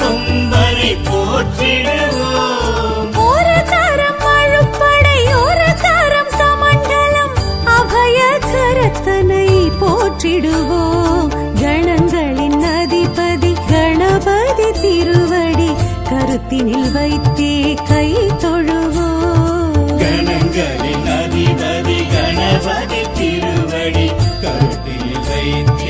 கொம்பனை போற்றிடுவோம். ஒரு கரம் அழுப்படை ஒரு கரம் கமண்டலம் அபய கரத்தனை போற்றிடுவோம். கணங்களின் அதிபதி கணபதி திருவடி கருத்தினில் வைத்தே கை தொழுவோம். கணங்களின் அதிபதி கணபதி திருவடி கருத்தில் வைத்தே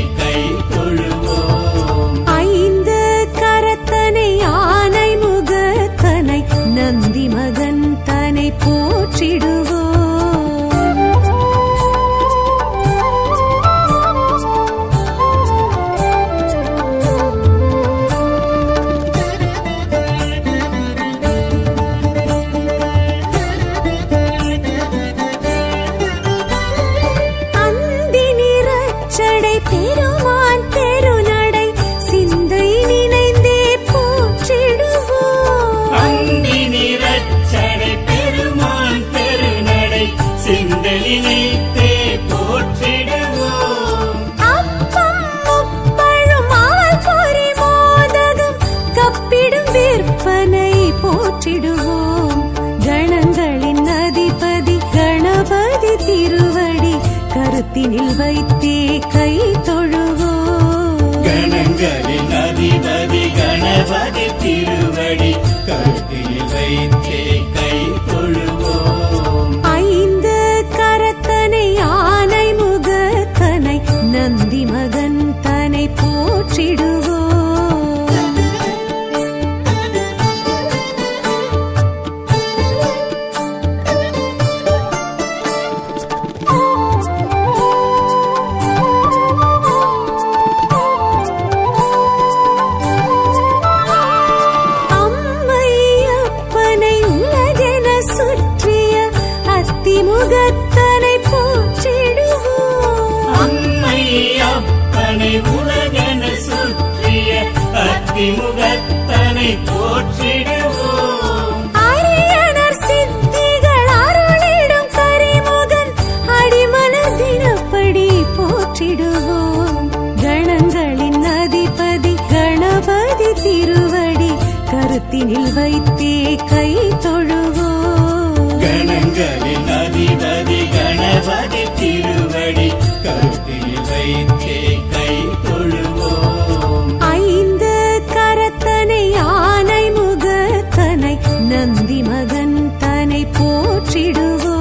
கருத்தினில் வைத்தே கை தொழுவோம் கணங்களின் அதிபதி கணபதி திருவடி கருத்தில் வைத்தே கை தொழுவோம் ஐந்து கரத்தனை ஆனை முகத்தனை நந்தி மகன் தனை போற்றிடுவோம் அத்திமுகத்தனை போற்றிடுவோம். அரியணர் சித்திகள் அருளிடும் கரிமுகன் அடிமலர் தினப்படி போற்றிடுவோம். கணங்களின் அதிபதி கணபதி திருவடி கருத்தினில் வைத்தே கை தொழுவோம். கணங்களின் அதிபதி கணபதி திருவடி கருத்தில் வைத்தே போற்றிடுவோம்.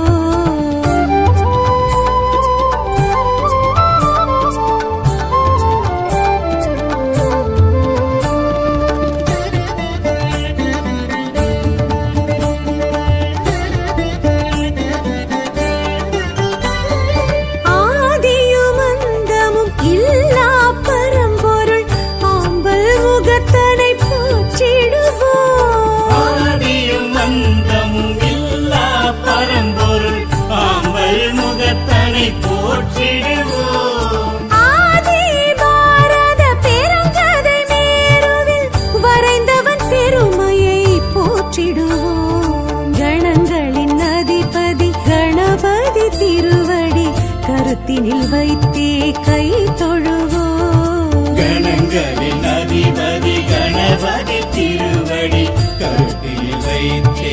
கணபதி திருவடி கருத்தில் வைத்தே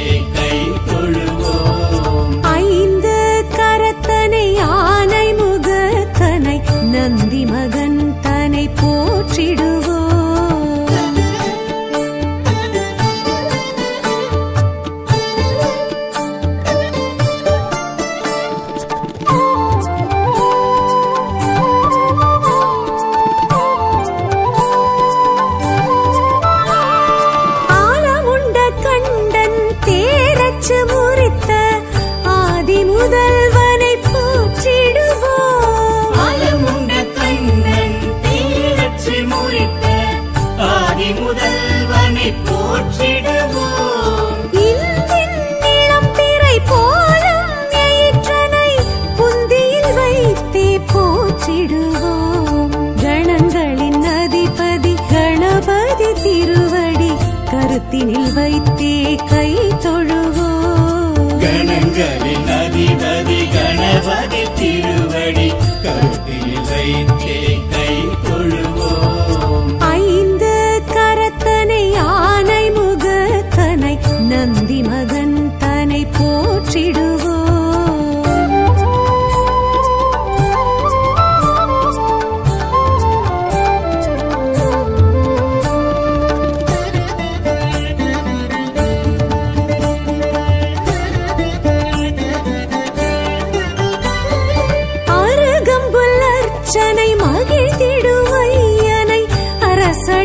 கணங்களின்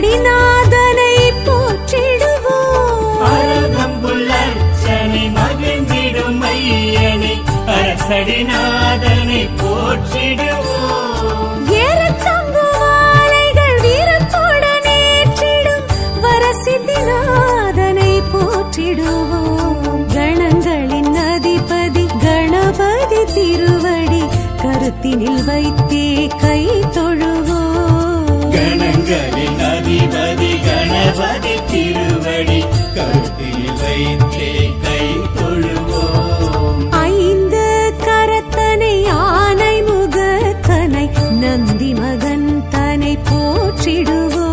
Karina. கணபதி கணபதி திருவடி கருத்தில் வைத்தே கை தொழுவோம். ஐந்து கரத்தனை ஆனை முகத்தனை நந்தி மகன் தனை போற்றிடுவோம்.